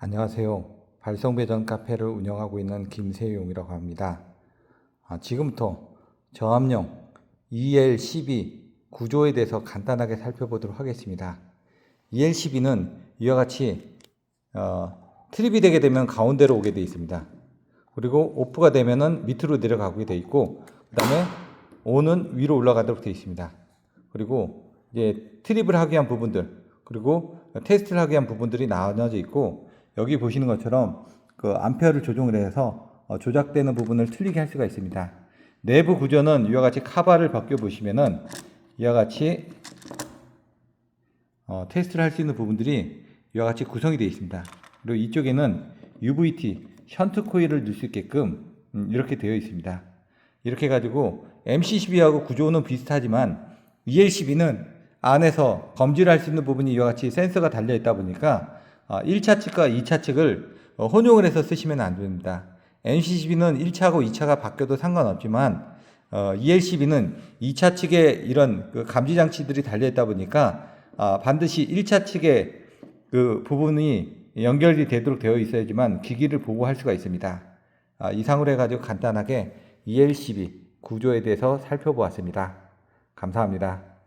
안녕하세요. 발성배전 카페를 운영하고 있는 김세용이라고 합니다. 아, 지금부터 저압용 EL12 구조에 대해서 간단하게 살펴보도록 하겠습니다. EL12는 이와 같이 어, 트립이 되게 되면 가운데로 오게 되어 있습니다. 그리고 오프가 되면은 밑으로 내려가게 되어 있고 그 다음에 온은 위로 올라가도록 되어 있습니다. 그리고 이제 트립을 하기 위한 부분들 그리고 테스트를 하기 위한 부분들이 나눠져 있고 여기 보시는 것처럼 그 암페어를 조정을 해서 어, 조작되는 부분을 틀리게 할 수가 있습니다. 내부 구조는 이와 같이 카바를 벗겨 보시면은 이와 같이 어, 테스트를 할 수 있는 부분들이 이와 같이 구성이 되어 있습니다. 그리고 이쪽에는 UVT 션트 코일을 넣을 수 있게끔 음, 이렇게 되어 있습니다. 이렇게 해가지고 MC12하고 구조는 비슷하지만 EL12는 안에서 검지를 할 수 있는 부분이 이와 같이 센서가 달려 있다 보니까 1차 측과 2차 측을 어, 혼용을 해서 쓰시면 안 됩니다. MC12는 1차하고 2차가 바뀌어도 상관없지만 어, EL12는 2차 측에 이런 그 감지 장치들이 달려 있다 보니까 아, 반드시 1차 측에 그 부분이 연결이 되도록 되어 있어야지만 기기를 보고할 수가 있습니다. 아, 이상으로 해가지고 간단하게 EL12 구조에 대해서 살펴보았습니다. 감사합니다.